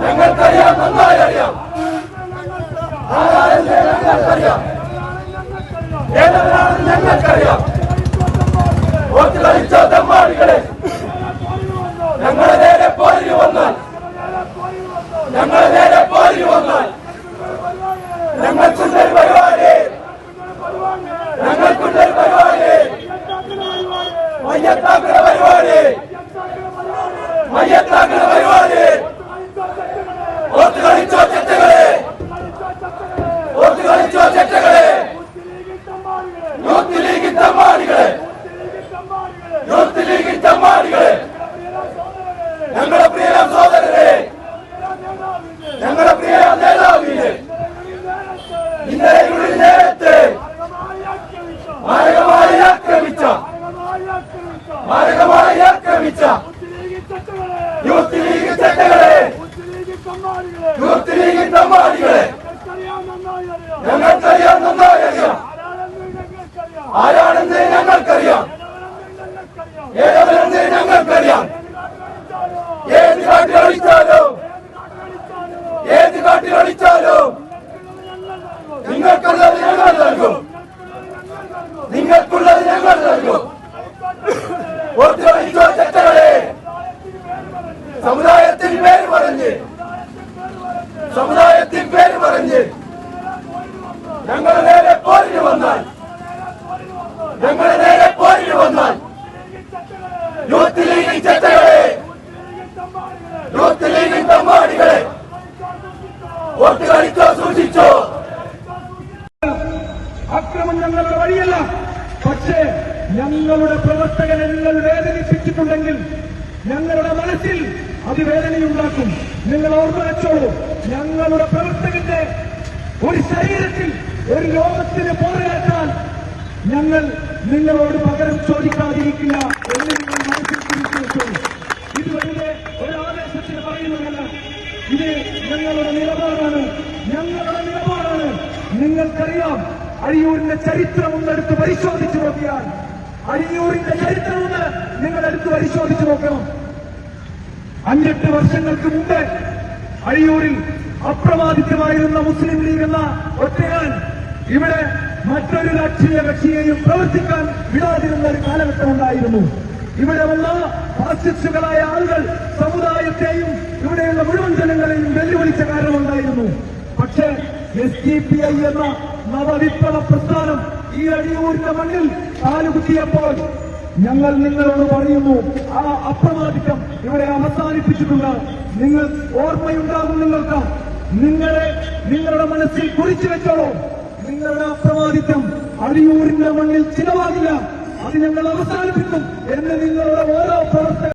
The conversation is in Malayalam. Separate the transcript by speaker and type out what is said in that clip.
Speaker 1: ഞങ്ങൾക്കറിയാം നന്നായി അറിയാം ഞങ്ങൾക്കറിയാം? ഏതവരാണെന്ന് ഞങ്ങൾക്കറിയാം? വോട്ട് കളിച്ചാൽ Maglia Maglione! Maglietta മാരകമായി ആക്രമിച്ച യൂത്ത് ലീഗ് ചട്ടകളെ യൂത്ത് ലീഗ് തമ്മാടികളെ ഞങ്ങൾക്കറിയാം നന്നായി അറിയാം. ആരാണെന്ന് ഞങ്ങൾക്കറിയാം. ഏതവരെന്ന് ഞങ്ങൾക്കറിയാം. ഏത് കാട്ടിൽ ഒളിച്ചാലും ഏത് കാട്ടിൽ ഒളിച്ചാലും നിങ്ങൾക്കുള്ളത് ഞങ്ങൾ നൽകും. നിങ്ങൾക്കുള്ളത് ഞങ്ങൾ നൽകും. പേര് പറഞ്ഞ്. സമുദായത്തിൽ പേര് പറഞ്ഞ്. ഞങ്ങളുടെ നേരെ പോരിന് വന്നാൽ. ഞങ്ങളുടെ നേരെ പോരിന് വന്നാൽ. യൂത്ത് ലീഗിൻ ചെറ്റകളെ യൂത്ത് ലീഗിൻ തമ്മാടികളെ വോട്ട് കളിച്ചോ സൂക്ഷിച്ചോ.
Speaker 2: അക്രമം ഞങ്ങളുടെ വഴിയല്ല. പക്ഷേ ഞങ്ങളുടെ പ്രവർത്തകനെ നിങ്ങൾ വേദനിപ്പിച്ചിട്ടുണ്ടെങ്കിൽ ഞങ്ങളുടെ മനസ്സിൽ അതിവേദനയുണ്ടാക്കും. നിങ്ങൾ ഓർമ്മ വെച്ചോളൂ ഞങ്ങളുടെ പ്രവർത്തകന്റെ ഒരു ശരീരത്തിൽ ഒരു ലോകത്തിന് പോരാട്ടാൻ ഞങ്ങൾ നിങ്ങളോട് പകരം ചോദിക്കാതിരിക്കില്ല എന്ന് നിങ്ങൾ മനസ്സിൽ തിരിച്ചു ഇത് വലിയ ഒരു ആവേശത്തിന് പറയുന്നതല്ല. ഇത് ഞങ്ങളുടെ നിലപാടാണ്. ഞങ്ങളുടെ നിലപാടാണ്. നിങ്ങൾക്കറിയാം അഴിയൂരിന്റെ ചരിത്രം ഒന്നെടുത്ത് പരിശോധിച്ചു നോക്കിയാൽ അഴിയൂരിന്റെ ചരിത്രം ഒന്ന് നിങ്ങൾ എടുത്ത് പരിശോധിച്ചു നോക്കണം. അഞ്ചെട്ട് വർഷങ്ങൾക്ക് മുമ്പ് അഴിയൂരിൽ അപ്രമാദിത്യമായിരുന്ന മുസ്ലിം ലീഗ് എന്ന ഒറ്റയാൻ ഇവിടെ മറ്റൊരു രാഷ്ട്രീയ കക്ഷിയെയും പ്രവർത്തിക്കാൻ വിടാതിരുന്ന ഒരു കാലഘട്ടം ഉണ്ടായിരുന്നു. ഇവിടെ വന്ന ഫാസിസ്റ്റുകളായ ആളുകൾ സമുദായത്തെയും ഇവിടെയുള്ള മുഴുവൻ ജനങ്ങളെയും വെല്ലുവിളിച്ച കാരണമുണ്ടായിരുന്നു. പക്ഷേ എസ് ഡി പി ഐ എന്ന നവവിപ്ലവ പ്രസ്ഥാനം ഈ അടിയൂരിന്റെ മണ്ണിൽ കാലുകുത്തിയപ്പോൾ ഞങ്ങൾ നിങ്ങളോട് പറയുന്നു ആ അപ്രമാദിത്വം ഇവിടെ അവസാനിപ്പിച്ചിട്ടുണ്ട്. നിങ്ങൾ ഓർമ്മയുണ്ടാകും നിങ്ങൾക്ക്. നിങ്ങളെ നിങ്ങളുടെ മനസ്സിൽ കുറിച്ചു വെച്ചോളൂ. നിങ്ങളുടെ അപ്രമാദിത്വം അഴിയൂരിന്റെ മണ്ണിൽ ചിലവാകില്ല. അത് ഞങ്ങൾ അവസാനിപ്പിക്കും എന്ന് നിങ്ങളുടെ ഓരോ പ്രവർത്തക